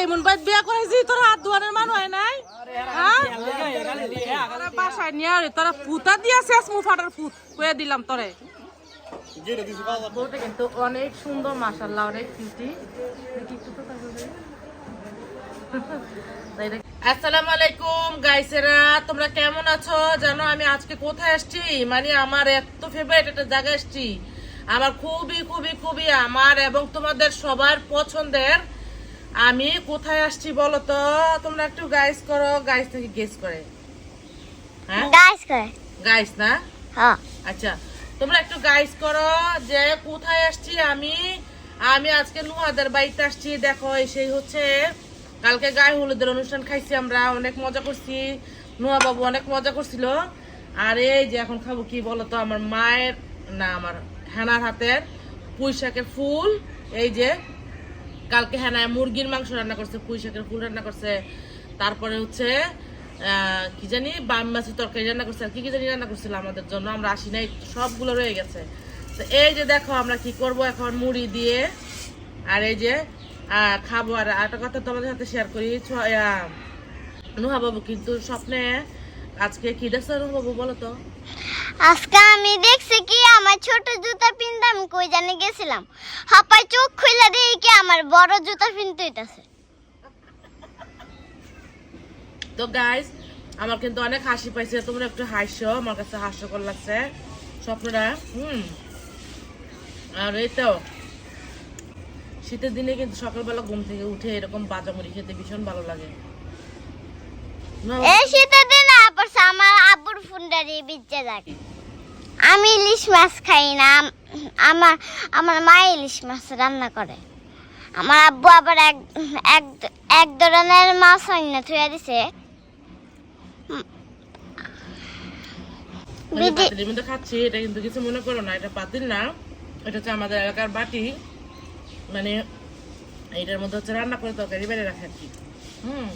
এমন বাইত বিয়া করাইছি তোর হাত দুয়ারের মানুষ হয় নাই? তোরা বাসায় নিয়ে আরে তোরা ফুতা দিয়া শেষ মু ফাটার ফুট কয়ে দিলাম তোরে। বউটা কিন্তু অনেক সুন্দর মাশাল্লাহ অনেক কিউটি আসসালামু আলাইকুম গাইসেরা তোমরা কেমন আছো? জানো আমি আজকে কোথায় আসছি? মানে আমার এত ফেভারিট একটা জায়গায় আসছি আমার খুবই খুবই খুবই আমার এবং তোমাদের সবার পছন্দের আমি কোথায় আসছি বলো তো তোমরা একটু গাইস করো গাইস থেকে গেস করে? হ্যাঁ? গাছ করে। গাইস না? হ্যাঁ। আচ্ছা তোমরা একটু গাইস করো যে কোথায় আসছি আমি? আমি আজকে নুহাদের বাড়িতে আসছি। দেখো সেই হচ্ছে কালকে গায়ে হলুদের অনুষ্ঠান খাইছি আমরা অনেক মজা করছি। নুহা বাবু অনেক মজা করছিল। আর এই যে এখন খাব কি বলতো আমার মায়ের না আমার হেনার হাতের পুঁই শাকের ফুল। এই যে কালকে হ্যাঁ মুরগির মাংস রান্না করছে পুঁই শাকের ফুল রান্না করছে। তারপরে হচ্ছে কি জানি, বাম মাছের তরকারি রান্না করছে, আর কি কি জানি রান্না করছিল আমাদের জন্য, আমরা আসি নাই, সবগুলো রয়ে গেছে। তো এই যে দেখো আমরা কি করব এখন, মুড়ি দিয়ে, আর এই যে খাব, আর একটা কথা তোমাদের সাথে শেয়ার করি নুহা বাবু কিন্তু স্বপ্নে আজকে কি দেখছ নুহা বলো তো? আজকে আমি দেখছি কি আমার ছোট জুতা পিনতে আমি কই জানি গেছিলাম। হাপাই চোখ খুলে দেখি কি আমার বড় জুতা পিনতে হইতাছে। তো গাইস আমার কিন্তু অনেক হাসি পাইছে তোমরা একটু হাসো আমার কাছে হাস্যকর লাগছে স্বপ্নটা হুম। আর এই তো শীতের দিনে কিন্তু সকালবেলা ঘুম থেকে উঠে এরকম বাজা মুড়ি খেতে ভীষণ ভালো লাগে। এই শীতের দিনে আবার আমার আব্বুর ফুন্ডারি বিচ্ছে থাকে আমি ইলিশ মাছ খাই না আমার আমার মা ইলিশ মাছ রান্না করে আমার আব্বু আবার এক এক এক ধরনের মাছ আইনা থুয়া দিছে খাচ্ছি এটা কিন্তু কিছু মনে করো না এটা পাতিল না এটা হচ্ছে আমাদের এলাকার বাটি। মানে এটার মধ্যে হচ্ছে রান্না করে তরকারি বেড়ে রাখে আর কি। হুম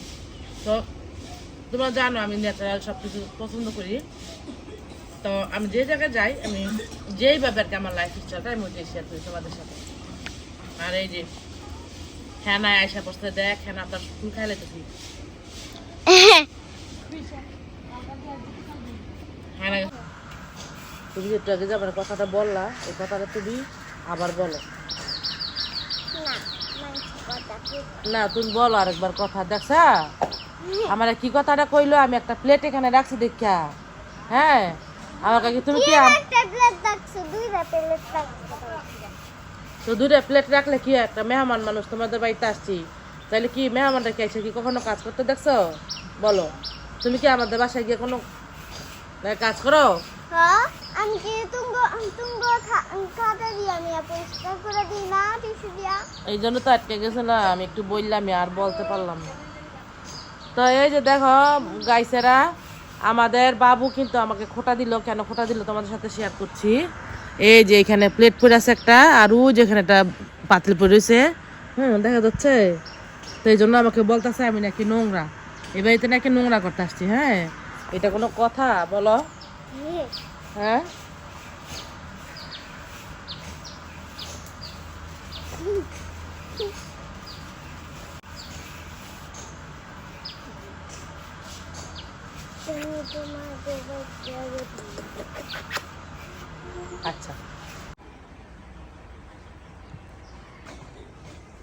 তো তোমরা জানো আমি ন্যাচারাল সব কিছু পছন্দ করি। তো আমি যে জায়গায় যাই আমি যেইভাবে আর কি আমার লাইফ স্টাইলটা আমি ওইটাই শেয়ার করি তোমাদের সাথে। আর এই যে হ্যাঁ না আয়সা বসতে দেখ হ্যাঁ না তার ফুল খাইলে তো তুমি একটু আগে যে আমার কথাটা বললা এই কথাটা তুমি আবার বলো। না তুমি বলো আরেকবার কথা দেখছা? আমার কি কথাটা কইলো? আমি একটা প্লেট এখানে রাখছি দেখা হ্যাঁ? আমার কাছে তুমি কি তো দুটো প্লেট রাখলে কি একটা মেহমান মানুষ তোমাদের বাড়িতে আসছি? তাহলে কি মেহমানটা কে এসে কি কখনো কাজ করতে দেখছ? বলো। তুমি কি আমাদের বাসায় গিয়ে কোনো কাজ করো? হ্যাঁ আমি কি তুঙ্গ তুঙ্গ খাতা দিয়ে আমি পরিষ্কার করে দিই না টিস্যু দিয়া? এই জন্য তো আটকে গেছিলাম আমি একটু বললাম আর বলতে পারলাম না। তো এই যে দেখো গাইছেরা আমাদের বাবু কিন্তু আমাকে খোটা দিল। কেন খোটা দিল? তোমাদের সাথে শেয়ার করছি। এই যে এখানে প্লেট পড়ে আছে একটা, আর ওই যেখানে একটা পাতিল পড়ে রয়েছে। হুম, দেখা যাচ্ছে। তো এই জন্য আমাকে বলতেছে, আমি নাকি নোংরা। এই বাড়িতে নাকি নোংরা করতে আসছি হ্যাঁ? এটা কোনো কথা, বলো। হ্যাঁ? আচ্ছা।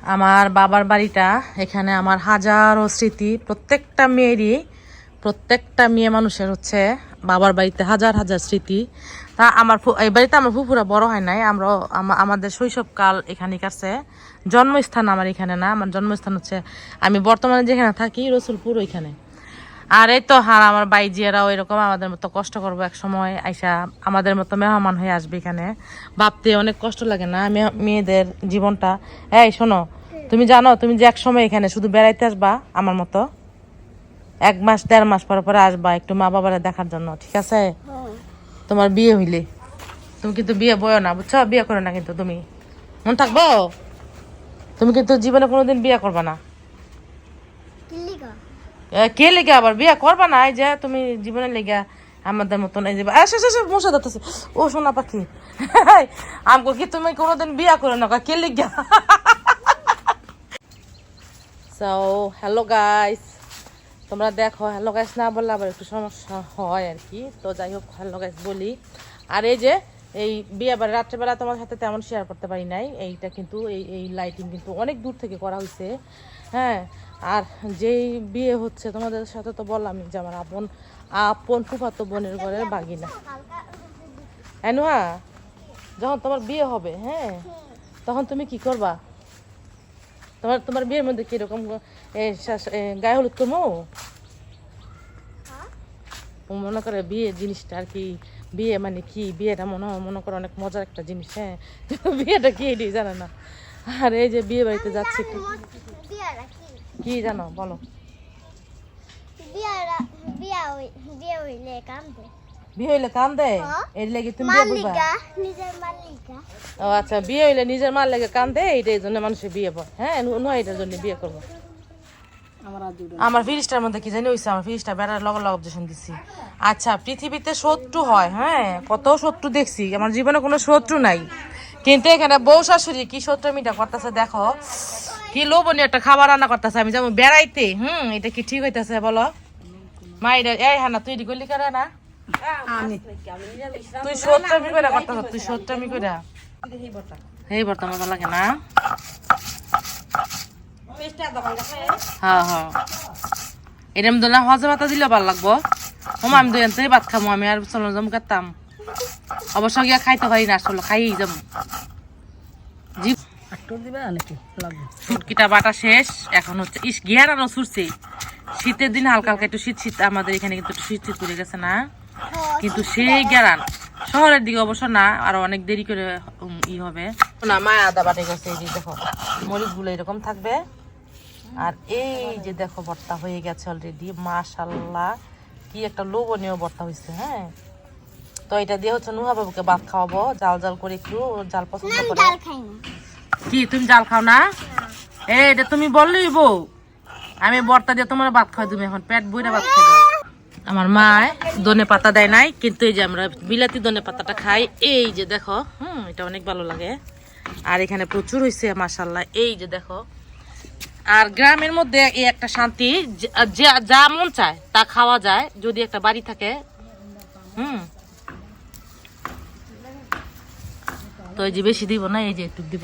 আমার বাবার বাড়িটা এখানে আমার হাজারো স্মৃতি, প্রত্যেকটা মেয়েরই, প্রত্যেকটা মেয়ে মানুষের হচ্ছে বাবার বাড়িতে হাজার হাজার স্মৃতি। তা আমার এই বাড়িতে আমার ফুপুরা বড় হয় নাই আমরা আমা- আমাদের শৈশবকাল এখানে কাছে জন্মস্থান আমার এখানে না, আমার জন্মস্থান হচ্ছে আমি বর্তমানে যেখানে থাকি, রসুলপুর ওইখানে। আর এই তো হার আমার বাইজিয়ারাও এরকম আমাদের মতো কষ্ট করব এক সময় আইসা আমাদের মতো মেহমান হয়ে আসবে এখানে। ভাবতে অনেক কষ্ট লাগে না মেয়েদের জীবনটা। এই শোনো তুমি জানো তুমি যে এক সময় এখানে শুধু বেড়াইতে আসবা আমার মতো এক মাস দেড় মাস পরে পরে আসবা একটু মা বাবারা দেখার জন্য ঠিক আছে? তোমার বিয়ে হইলে। তুমি কিন্তু বিয়ে বয় না বুঝছ? বিয়ে করো না কিন্তু তুমি। মন থাকব? তুমি কিন্তু জীবনে কোনোদিন বিয়ে করবা না। কে লেগে আবার বিয়া করবা না এই যে তুমি জীবনে লেগে আমাদের মতন এই যে আসে আসে মশা ধরতেছে। ও, সোনা পাখি। আমাকে কি তুমি কোনোদিন বিয়া করে না? কে লেগে? সো হ্যালো গাইস তোমরা দেখো হ্যালো গাইস না বললে আবার একটু সমস্যা হয় আর কি। তো যাই হোক হ্যালো গাইস বলি। আর এই যে, এই বিয়ে বাড়ি, রাত্রেবেলা তোমার সাথে তেমন শেয়ার করতে পারি নাই। এইটা কিন্তু, এই এই লাইটিং কিন্তু অনেক দূর থেকে করা হয়েছে হ্যাঁ আর যেই বিয়ে হচ্ছে, তোমাদের সাথে তো বললামই যে আমার আপন আপন ফুফাতো বোনের ঘরের বাগিনা। এনুয়া যখন তোমার বিয়ে হবে হ্যাঁ তখন তুমি কি করবা? তোমার তোমার বিয়ের মধ্যে কীরকম গায়ে হলুদ করব মনে করে বিয়ে জিনিসটা আর কি, বিয়ে মানে কি, বিয়েটা মনে হয়, মনে করে অনেক মজার একটা জিনিস হ্যাঁ। বিয়েটা কি এটি জানে না। আর এই যে বিয়ে বাড়িতে যাচ্ছে কি জানো? বলো। বিয়ারা বিয়া হই বিয়া হইলে কান্দে। বিয়ে হইলে কান দেয় হ্যাঁ। এর লেগে তুমি বিয়ে করবা? মালিকা নিজের মালিকা। ও আচ্ছা বিয়ে হইলে নিজের মার লেগে কান দেয় এইটার জন্য মানুষের বিয়ে পড়ে হ্যাঁ নয় এটার জন্য বিয়ে করব। আমার ফ্রিজটার মধ্যে কি জানি হইছে আমার ফ্রিজটা বেড়ার লগ লগ অবজেকশন দিছি। আচ্ছা পৃথিবীতে শত্রু হয় হ্যাঁ কত শত্রু দেখছি আমার জীবনে কোনো শত্রু নাই। কিন্তু এখানে বউ শাশুড়ি কি শত্রু মিটা করতেছে দেখো। কি লোভনীয় একটা খাবার রান্না করতেছে? আমি যেমন বেড়াইতে। হুম এটা কি ঠিক হইতেছে বলো? মা এটা এই হানা তুই করলি করে না? তুই সত্তর করে করতেছ তুই করে এই বর্তা মজা লাগে না? হ্যাঁ হ্যাঁ। এরম দোলা হজে ভাতা দিলে ভালো লাগবো। ওমা আমি দুই আনতে ভাত খামো আমি আর চলো জম কাটতাম অবশ্য গিয়া খাইতে পারি না আসলে খাই যাম। জি সুটকিটা বাটা শেষ। এখন হচ্ছে ইস গিয়ার আরও ছুটছে শীতের দিন হালকা হালকা একটু শীত শীত আমাদের এখানে কিন্তু একটু শীত শীত করে গেছে না। কিন্তু সেই গেরান শহরের দিকে অবশ্য না আর অনেক দেরি করে ই হবে। না মায় আদা বাটে গেছে এই যে দেখো মরিচগুলো এরকম থাকবে। আর এই যে দেখো ভর্তা হয়ে গেছে অলরেডি মাশাল্লাহ কি একটা লোভনীয় ভর্তা হয়েছে হ্যাঁ। তো এটা দিয়ে হচ্ছে নুহা বাবুকে ভাত খাওয়াবো জাল জাল করে একটু জাল পছন্দ করে। ডাল খাই না কি তুমি জাল খাও না? এই এটা তুমি বললেই বউ আমি বর্তা দিয়ে তোমার ভাত খাই তুমি এখন পেট বইরা ভাত খাই আমার মা দনে পাতা দেয় নাই কিন্তু এই যে আমরা বিলাতি দনে পাতাটা খাই এই যে দেখো হুম এটা অনেক ভালো লাগে। আর এখানে প্রচুর হয়েছে মাসাল্লাহ এই যে দেখো আর গ্রামের মধ্যে এই একটা শান্তি যা মন চায় তা খাওয়া যায় যদি একটা বাড়ি থাকে। হুম। তো এই যে বেশি দিব না এই যে একটু দিব।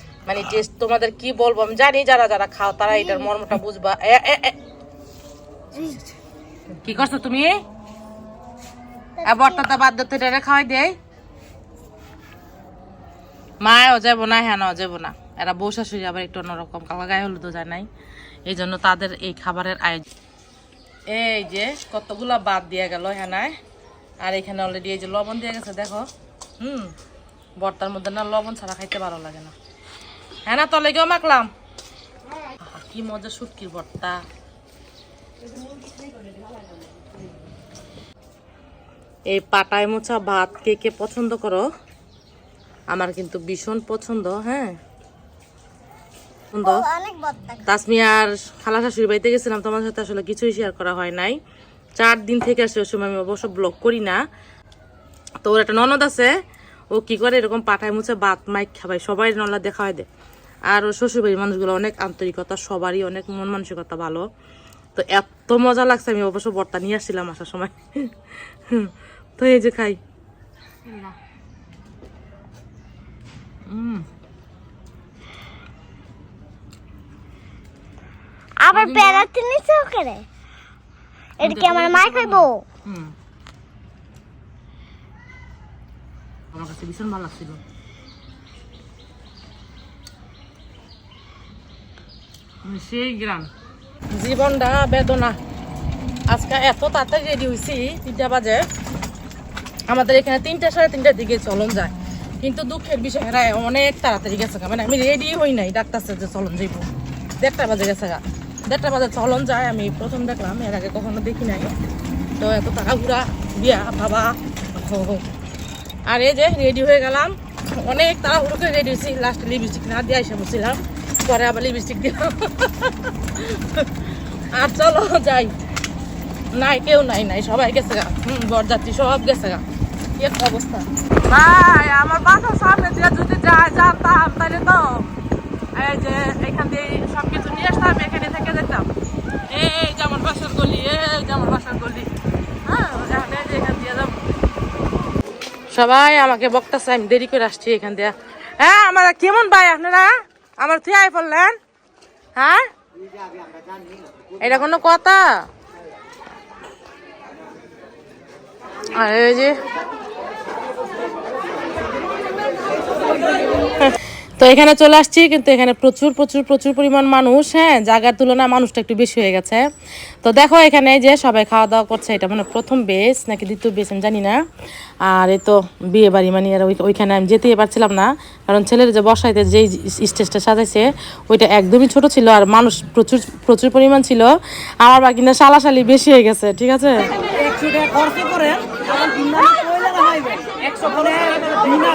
মানে টেস্ট তোমাদের কি বলব, আমি জানি যারা যারা খাও, তারা এটার মর্মটা বুঝবা। কি করছ তুমি? বর্তাটা বাদ দিতে এটা খাওয়াই দেয় মায়ও যাব না হ্যাঁ যাব না। এরা বউ শাশুড়ি আবার একটু অন্যরকম, কালা গায়ে হলুদও যায় নাই। এই জন্য তাদের এই খাবারের আয়োজন। এই যে, কতগুলা বাদ দিয়ে গেল হ্যাঁ আর এখানে অলরেডি এই যে লবণ দিয়ে গেছে, দেখো। হুম, বর্তার মধ্যে না লবণ ছাড়া খাইতে ভালো লাগে না। হ্যাঁ না তলে গেও মাখলাম। কি মজা শুটকির ভর্তা। এই পাটায় মোছা ভাত কে কে পছন্দ করো? আমার কিন্তু ভীষণ পছন্দ হ্যাঁ। তাসমিয়ার খালা শাশুড়ি বাড়িতে গেছিলাম তোমার সাথে আসলে কিছুই শেয়ার করা হয় নাই। চার দিন থেকে আসে সময় আমি অবশ্য ব্লগ করি না। তো ওর একটা ননদ আছে ও কি করে এরকম পাঠায় মুছে বাত মাইক খাবাই সবাই নলা দেখা হয় দে। আর শ্বশুরবাড়ির মানুষগুলো অনেক আন্তরিকতা সবারই অনেক মন মানসিকতা ভালো। তো এত মজা লাগছে আমি অবশ্য বর্তা নিয়ে আসছিলাম আসার সময়। তো এই যে খাই। আবার বেড়াতে নিছে ওখানে? এটা কি আমার মা খাইবো? আমার কাছে ভীষণ ভালো লাগছিল। জীবনটা বেদনা। আজকে এত তাড়াতাড়ি রেডি হয়েছি তিনটা বাজে। আমাদের এখানে তিনটা সাড়ে তিনটার দিকে চলন যায়। কিন্তু দুঃখের বিষয়, এরা অনেক তাড়াতাড়ি গেছে। মানে আমি রেডি হই নাই, ডাক্তার যে চলন যাইব। দেড়টা বাজে গেছে গা। দেড়টা বাজে চলন যায়, আমি প্রথম দেখলাম, এর আগে কখনো দেখি নাই। তো এত টাকা ঘুরা বিয়া, বাবা। আর এই যে রেডি হয়ে গেলাম, অনেক তাড়াহুড়ো করে রেডি হয়েছি লাস্টে লিপস্টিক না দিয়ে এসে বসছিলাম। পরে আবার লিপস্টিক দিলাম। আর চলো যাই। নাই, কেউ নাই নাই, সবাই গেছে গা। হুম, বরযাত্রী সব গেছে গা। কি একটা অবস্থা। ভাই, আমার বাসার সামনে দিয়ে যদি যাই জানতাম তাহলে তো। এই যে, এখান দিয়ে সব কিছু নিয়ে আসতাম, এখানে থেকে যেতাম। এই যে আমার বাসার গলি, এই যে আমার বাসার গলি। হ্যাঁ এখন দিয়ে সবাই আমাকে বকতেছে, আমি দেরি করে আসছি এখান দিয়ে। হ্যাঁ আমার কেমন ভাই আপনারা? আমার তুই আই পড়লেন হ্যাঁ? এটা কোনো কথা? আর এই যে তো এখানে চলে আসছি, কিন্তু এখানে প্রচুর প্রচুর প্রচুর পরিমাণ মানুষ হ্যাঁ জায়গার তুলনায় মানুষটা একটু বেশি হয়ে গেছে। তো দেখো এখানে যে সবাই খাওয়া দাওয়া করছে, এটা মানে প্রথম বেস নাকি দ্বিতীয় বেস আমি জানি না। আর এই তো বিয়ে বাড়ি মানে আর ওই- ওইখানে আমি যেতেই পারছিলাম না, কারণ ছেলের যে বসাইতে যেই স্টেজটা সাজাইছে, ওইটা একদমই ছোট ছিল, আর মানুষ প্রচুর প্রচুর পরিমাণ ছিল। আমার বাকি না সালাসালি বেশি হয়ে গেছে, ঠিক আছে? বিনা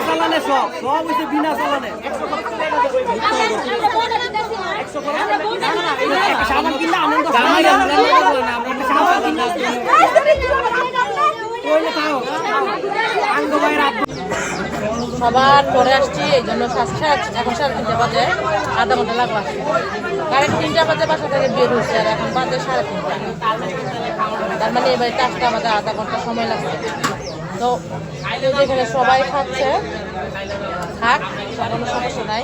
সব সব হইছে বিনা চালানে। সবার পরে আসছি, এই জন্য এখন সাড়ে তিনটা বাজে, আধা ঘণ্টা লাগল আসতে। কারেক্ট তিনটা বাজে, বাসা থেকে বের হচ্ছে আর এখন বাজে সাড়ে তিনটা। তার মানে এবার আসতে আমাদের আধা ঘণ্টা সময় লাগছে। তো এই যে এখানে সবাই খাচ্ছে খাক কোনো সমস্যা নাই।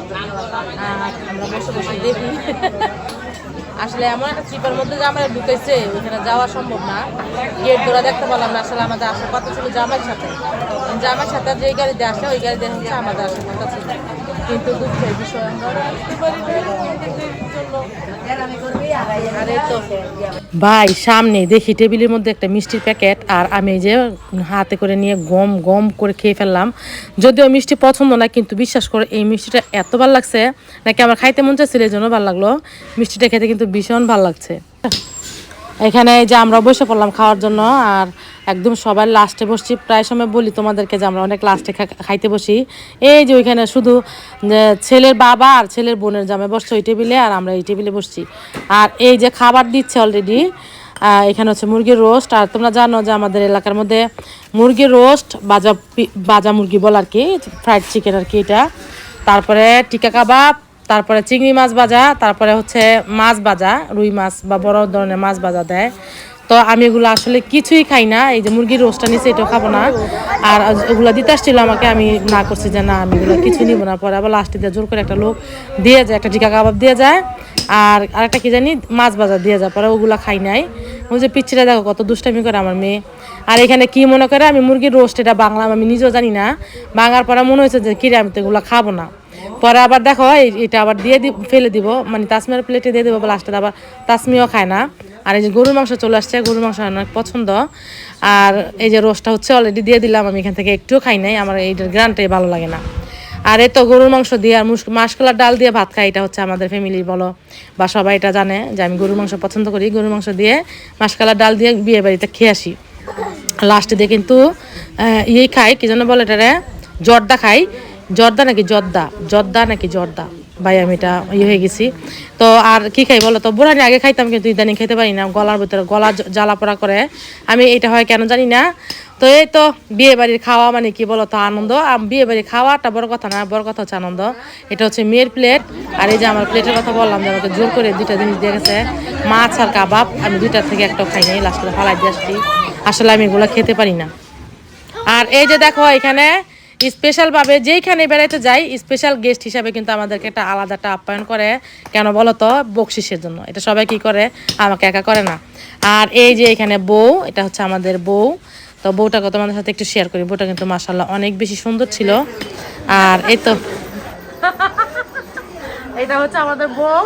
আমরা বসে বসে দেখি। আসলে এমন একটা চিপার মধ্যে যে আমরা ঢুকেছে ওইখানে যাওয়া সম্ভব না। গেট ধরা দেখতে পারলাম না, আসলে আমাদের আসার কথা ছিল জামাইয়ের সাথে। জামাইয়ের সাথে যে গাড়িতে আসে, ওই গাড়িতে হচ্ছে আমাদের আসার কথা ছিল। কিন্তু ভাই, সামনে দেখি টেবিলের মধ্যে একটা মিষ্টির প্যাকেট, আর আমি যে হাতে করে নিয়ে গম গম করে খেয়ে ফেললাম। যদিও মিষ্টি পছন্দ না, কিন্তু বিশ্বাস করে, এই মিষ্টিটা এত ভালো লাগছে, নাকি আমার খাইতে মন চাচ্ছিল এই জন্য ভালো লাগল। মিষ্টিটা খেতে কিন্তু ভীষণ ভালো লাগছে। এখানে যে আমরা বসে পড়লাম খাওয়ার জন্য, আর একদম সবার লাস্টে বসছি। প্রায় সময় বলি তোমাদেরকে যে আমরা অনেক লাস্টে খাইতে বসি। এই যে ওইখানে শুধু ছেলের বাবা আর ছেলের বোনের জামে বসছে ওই টেবিলে আর আমরা এই টেবিলে বসছি। আর এই যে খাবার দিচ্ছে অলরেডি এখানে হচ্ছে মুরগির রোস্ট। আর তোমরা জানো যে আমাদের এলাকার মধ্যে মুরগির রোস্ট, বাজা বাজা মুরগি বল আর কি ফ্রাইড চিকেন আর কি এটা। তারপরে টিকা কাবাব, তারপরে চিংড়ি মাছ ভাজা, তারপরে হচ্ছে মাছ ভাজা, রুই মাছ বা বড় ধরনের মাছ ভাজা দেয়। তো আমি এগুলো আসলে কিছুই খাই না। এই যে মুরগির রোস্টটা নিচে এটাও খাব না। আর ওগুলো দিতে আসছিল আমাকে, আমি না করছি যে না, আমি এগুলো কিছু নিব না। পরে আবার লাস্টে দিয়ে জোর করে একটা লোক দিয়ে যায়, একটা টিকা কাবাব দিয়ে যায়। আর আরেকটা কি জানি, মাছ বাজার দিয়ে যায়। পরে ওগুলো খাই নাই। ওই যে পিচ্ছিটা দেখো কত দুষ্টামি করে আমার মেয়ে। আর এখানে কি মনে করে, আমি মুরগির রোস্ট, এটা বাংলা আমি নিজেও জানি না। বাঙার পরে মনে হয়েছে যে কিরে আমি তো এগুলো খাব না। পরে আবার দেখো এটা আবার দিয়ে ফেলে দিব। মানে তাসমিয়ার প্লেটে দিয়ে দেবো লাস্টে আবার তাসমিও খায় না। আর এই যে গরুর মাংস চলে আসছে, গরুর মাংস অনেক পছন্দ। আর এই যে রোস্টটা হচ্ছে অলরেডি দিয়ে দিলাম, আমি এখান থেকে একটুও খাই নাই, আমার এইটার গ্রানটাই ভালো লাগে না। আর এ তো গরুর মাংস দিয়ে আর মুস- মাসকলার ডাল দিয়ে ভাত খাই, এটা হচ্ছে আমাদের ফ্যামিলি বলো, বা সবাই এটা জানে যে আমি গরুর মাংস পছন্দ করি। গরুর মাংস দিয়ে মাসকলার ডাল দিয়ে বিয়ে বাড়িতে খেয়ে আসি। লাস্টে দিয়ে কিন্তু ইয়েই খাই, কী যেন বলে এটারে? জর্দা খাই। জর্দা নাকি জর্দা? জর্দা নাকি জর্দা? ভাই, আমি এটা ইয়ে হয়ে গেছি। তো আর কি খাই বলো তো? বুড়ানি আগে খাইতাম, কিন্তু ইদানিং খেতে পারি না। গলার ভিতরে গলা জ্বালা পোড়া করে। আমি এটা হয় কেন জানি না। তো এই তো বিয়ে বাড়ির খাওয়া মানে কি বলো তো আনন্দ? আর বিয়ে বাড়ির খাওয়াটা বড় কথা না, বড় কথা হচ্ছে আনন্দ। এটা হচ্ছে মেয়ের প্লেট আর এই যে আমার প্লেটের কথা বললাম যে আমাকে জোর করে দুইটা জিনিস দিয়ে গেছে। মাছ আর কাবাব। আমি দুইটার থেকে একটাও খাই নাই লাস্ট ফালাই দিয়ে আসছি। আসলে আমি এগুলো খেতে পারি না। আর এই যে দেখো এখানে স্পেশাল ভাবে যেইখানে বেড়াইতে যাই, স্পেশাল গেস্ট হিসাবে কিন্তু আমাদেরকে একটা আলাদাটা আপ্যায়ন করে। কেন বলো তো? বকশিসের জন্য। এটা সবাই কি করে? আমাকে একা করে না। আর এই যে এখানে বউ, এটা হচ্ছে আমাদের বউ। তো বউটাকে তোমাদের সাথে একটু শেয়ার করি। বউটা কিন্তু মাসাল্লাহ অনেক বেশি সুন্দর ছিল। আর এই তো এটা হচ্ছে আমাদের বউ।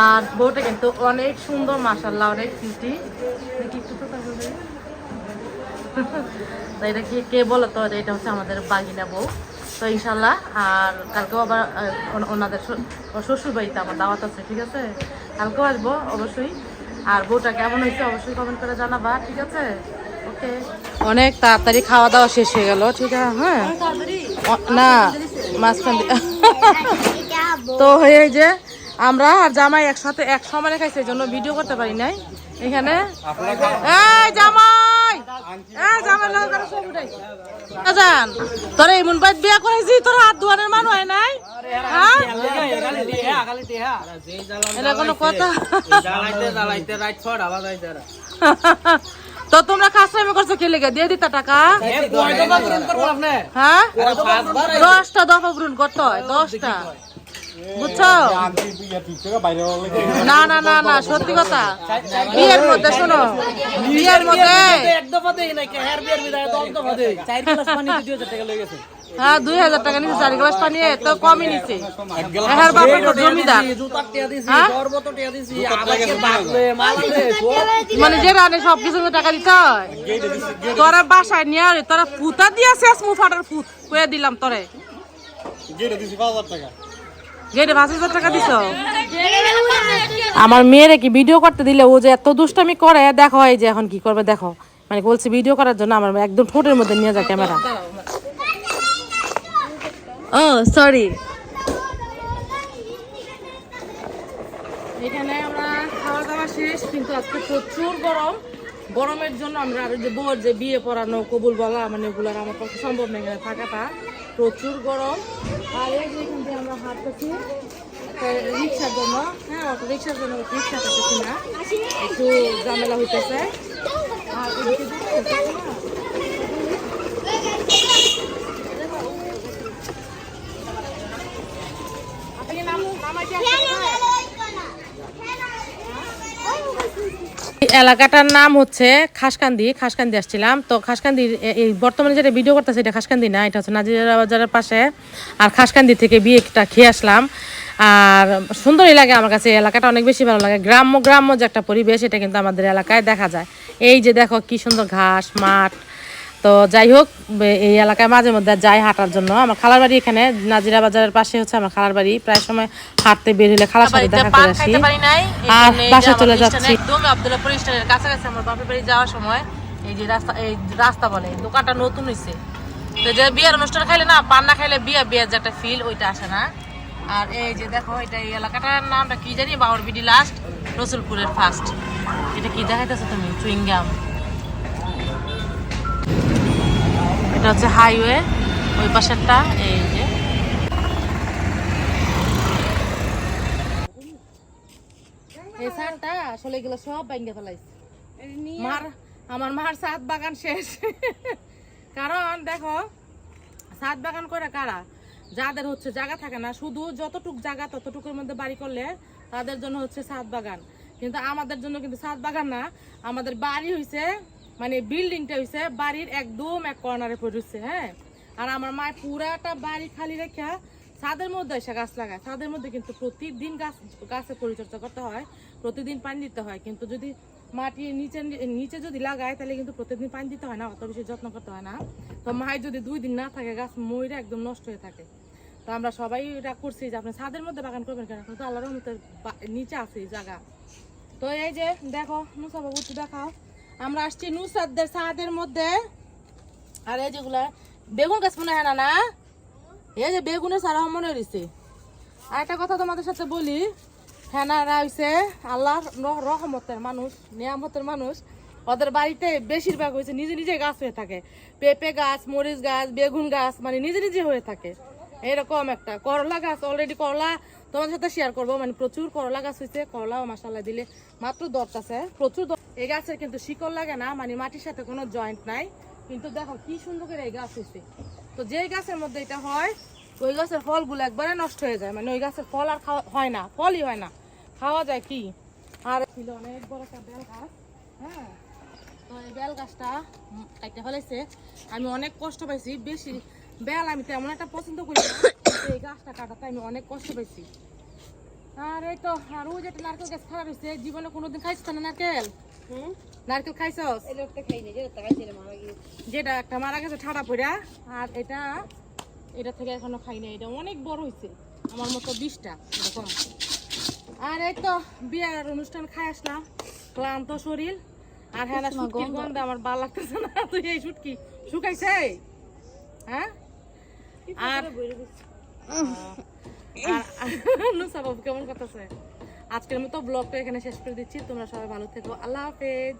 আর বউটা কিন্তু অনেক সুন্দর মাসাল্লাহ অনেক কিউটি তো এটা কি কে বলো তো এটা হচ্ছে আমাদের বাগিনা বউ। তো ইনশাল্লাহ আর কালকেও আবার ওনাদের শ্বশুর বাড়িতে আমার দাওয়াত আছে ঠিক আছে? কালকেও আসব অবশ্যই। আর বউটা কেমন হয়েছে অবশ্যই কমেন্ট করে জানাবা ঠিক আছে? ওকে। অনেক তাড়াতাড়ি খাওয়া দাওয়া শেষ হয়ে গেল ঠিক আছে? হ্যাঁ। না মাঝখান দিয়ে। তো এই যে আমরা আর জামাই একসাথে এক সমানে খাইছে এই জন্য ভিডিও করতে পারি নাই। এখানে? এই জামাই! এমন বিয়া তোর হাত দুয়ারের মান হয় নাই? কথা? তো তোমরা খাসরামি করছ কে লেগে? দিয়ে দিতা টাকা। হ্যাঁ দশটা দফা পূরণ করতে হয়, দশটা। বুঝছ? না না না না সত্যি কথা। বিয়ের মধ্যে শোনো বিয়ের মধ্যে এক দফা দেই না কে হেয়ার বিদায় দশ দফা দেই। চার গ্লাস পানি দুই হাজার টাকা লেগে গেছে। হ্যাঁ দুই হাজার টাকা নিচ্ছে চার গ্লাস পানি তো কমই বাপের জমিদার? হ্যাঁ? মালালে সব মানে যে রানে সব কিছু টাকা দিতে হয়। তোরা বাসায় নিয়ে আরে তোরা ফুতা দিয়ে শেষ মু ফাটার ফুত দিলাম তোরে। গেটে পাঁচ হাজার টাকা। দিছ? আমার মেয়েরে কি ভিডিও করতে দিলে ও যে এত দুষ্টামি করে? দেখো এই যে এখন কি করবে দেখো। মানে বলছি ভিডিও করার জন্য আমার একদম ঠোঁটের মধ্যে নিয়ে যায় ক্যামেরা ও সরি এখানে আমরা খাওয়া দাওয়া শেষ কিন্তু আজকে প্রচুর গরম। গরমের জন্য আমরা আর যে বউর যে বিয়ে পড়ানো কবুল বলা মানে ওগুলো আর আমার পক্ষে সম্ভব নেই এখানে থাকাটা। প্রচুর গরম। আর এই যে এখান থেকে আমরা হাঁটতেছি রিক্সার জন্য হ্যাঁ অটো রিক্সার জন্য রিক্সা পেতেছি না। একটু ঝামেলা হইতেছে। আর এদিকে দেখো, দেখো না? আপনি নাম- নামাইতে আসছেন না? এই এলাকাটার নাম হচ্ছে খাসকান্দি খাসকান্দি আসছিলাম। তো খাসকান্দির এই বর্তমানে যেটা ভিডিও করতেছে এটা খাসকান্দি না, এটা হচ্ছে নাজিরা বাজারের পাশে। আর খাসকান্দি থেকে বিয়েটা খেয়ে আসলাম। আর সুন্দরই লাগে আমার কাছে এলাকাটা অনেক বেশি ভালো লাগে। গ্রাম্য গ্রাম্য যে একটা পরিবেশ, এটা কিন্তু আমাদের এলাকায় দেখা যায়। এই যে দেখো কি সুন্দর ঘাস, মাঠ তো যাই হোক এই এলাকায় মাঝে মধ্যে যাই হাঁটার জন্য। আমার খালার বাড়ি এখানে নাজিরা বাজারের পাশে হচ্ছে আমার খালার বাড়ি। প্রায় সময় হাঁটতে বের হলে খালার সাথে দেখা করে আসি। আর বাসা চলে যাচ্ছি। একদম আব্দুল্লাহপুর স্টেশনের কাছাকাছি আমার বাপের বাড়ি যাওয়ার সময়। এই যে রাস্তা এই রাস্তা বলে দোকানটা নতুন হয়েছে তো যে বিয়ের অনুষ্ঠান খাইলে না পান না খাইলে বিয়ে বিয়ের যে একটা ফিল ওইটা আসে না। আর এই যে দেখো এটা এই এলাকাটার নামটা কি জানি বাউর বিডি লাস্ট রসুলপুরের ফার্স্ট এটা কি দেখাইতেছো তুমি? চুইংগাম। এটা হচ্ছে হাইওয়ে ওই পাশেরটা এই যে। এই সারটা আসলে এগুলো সব ব্যাঙ্গে ফেলাইছে। মার আমার মার সাত বাগান শেষ। কারণ দেখো সাত বাগান করে কারা? যাদের হচ্ছে জায়গা থাকে না শুধু যতটুক জায়গা ততটুকুর মধ্যে বাড়ি করলে তাদের জন্য হচ্ছে সাত বাগান। কিন্তু আমাদের জন্য কিন্তু সাত বাগান না আমাদের বাড়ি হইছে মানে বিল্ডিংটা হইছে, বাড়ির একদম এক কর্নারে পড়েছে হ্যাঁ? আর আমার মায়ের পুরাটা বাড়ি খালি রেখা ছাদের মধ্যে এসে গাছ লাগায়। ছাদের মধ্যে কিন্তু প্রতিদিন গাছ গাছের পরিচর্যা করতে হয়, প্রতিদিন পানি দিতে হয়। কিন্তু যদি মাটি নিচে নিচে যদি লাগায়, তাহলে কিন্তু প্রতিদিন পানি দিতে হয় না, অত বেশি যত্ন করতে হয় না। তো মায়ের যদি দুই দিন না থাকে, গাছ ময়রা একদম নষ্ট হয়ে থাকে। তো আমরা সবাই এটা করছি যে আপনি ছাদের মধ্যে বাগান করবেন কেন? কিন্তু আল্লাহর মতো নিচে আছে জায়গা। তো এই যে, দেখো নুসা বাবু দেখাও। আমরা আসছি নুসাদের ছাদের মধ্যে। আর এই যেগুলা, বেগুন গাছ মনে হয় না না? এই যে বেগুনের সারা মনে হয়েছে আর একটা কথা তোমাদের সাথে বলি হেনারা হইছে আল্লাহ রহমতের মানুষ, নিয়ামতের মানুষ। ওদের বাড়িতে বেশিরভাগ হয়েছে নিজে নিজে গাছ হয়ে থাকে। পেঁপে গাছ, মরিচ গাছ, বেগুন গাছ মানে নিজে নিজে হয়ে থাকে। এরকম একটা করলা গাছ অলরেডি করলা তোমাদের সাথে শেয়ার করব। মানে প্রচুর করলা গাছ হয়েছে করলাও মাসাল্লাহ দিলে মাত্র দর আছে। প্রচুর এই গাছের কিন্তু শিকড় লাগে না মানে মাটির সাথে কোনো জয়েন্ট নাই। কিন্তু দেখো কি সুন্দর করে এই গাছ হয়েছে তো যেই গাছের মধ্যে এটা হয়, ওই গাছের ফলগুলো একবারে নষ্ট হয়ে যায়। মানে ওই গাছের ফল আর খাওয়া হয় না, ফলই হয় না। খাওয়া যায় কি? আর ছিল অনেক বড় একটা বেল গাছ হ্যাঁ? তো এই বেল গাছটা কাটতে ফেলেছে আমি অনেক কষ্ট পাইছি, বেশি বেল আমি তেমন একটা পছন্দ করি এই গাছটা কাটাতে আমি অনেক কষ্ট পাইছি। আর এই তো, আর ওই যে নারকেল গাছ খারাপ হয়েছে জীবনে কোনোদিন খাইছে না নারকেল? নারকেল খাইছস? যেটা একটা মারা গেছে ঠাড়া পড়া আর এটা এটা থেকে এখনও খাই নাই। এটা অনেক বড় হয়েছে আমার মতো বিশটা এরকম। আর এই তো বিয়ার অনুষ্ঠান খাই আসলাম ক্লান্ত শরীর। আর হ্যাঁ না শুটকির গন্ধে। আমার ভালো লাগতেছে না। তুই এই শুটকি শুকাইছে? হ্যাঁ? আর নুসা বাবু কেমন করতেছে? আজকের মতো ব্লগটা এখানে শেষ করে দিচ্ছি। তোমরা সবাই ভালো থেকো। আল্লাহ হাফেজ।